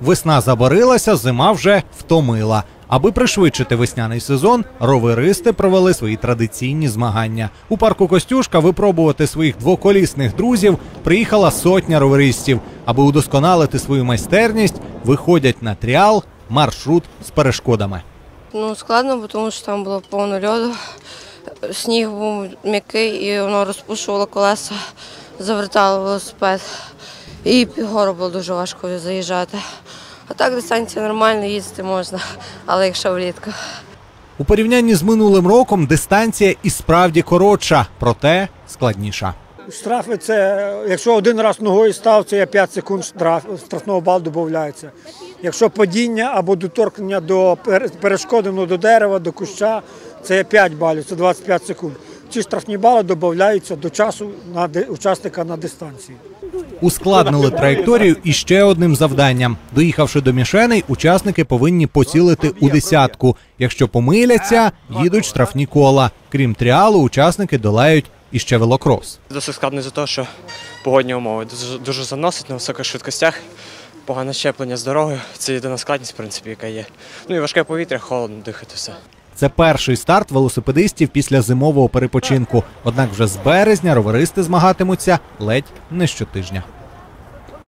Весна забарилася, зима вже втомила. Аби пришвидшити весняний сезон, роверисти провели свої традиційні змагання. У парку Костюшка випробувати своїх двоколісних друзів приїхала сотня роверистів. Аби удосконалити свою майстерність, виходять на тріал маршрут з перешкодами. Ну, складно, бо тому що там було повно льоду. Сніг був м'який і воно розпушувало колеса, завертало велосипед. І під гору було дуже важко заїжджати. А так дистанція нормальна, їздити можна, але якщо влітку. У порівнянні з минулим роком дистанція і справді коротша, проте складніша. Штрафи це, якщо один раз ногою став, це є 5 секунд штраф, штрафного балу додається. Якщо падіння або доторкнення до пер- перешкоди ну, до дерева, до куща, це є 5 балів, це 25 секунд. Ці штрафні бали додаються до часу на ди- учасника на дистанції. Ускладнили траєкторію і ще одним завданням. Доїхавши до мішеней, учасники повинні поцілити у десятку. Якщо помиляться, їдуть штрафні кола. Крім тріалу, учасники долають іще велокрос. Досить складно за те, що погодні умови дуже, дуже заносить на високих швидкостях. Погане щеплення з дорогою це єдина складність, в принципі, яка є. Ну і важке повітря, холодно дихати все. Це перший старт велосипедистів після зимового перепочинку. Однак вже з березня роверисти змагатимуться ледь не щотижня.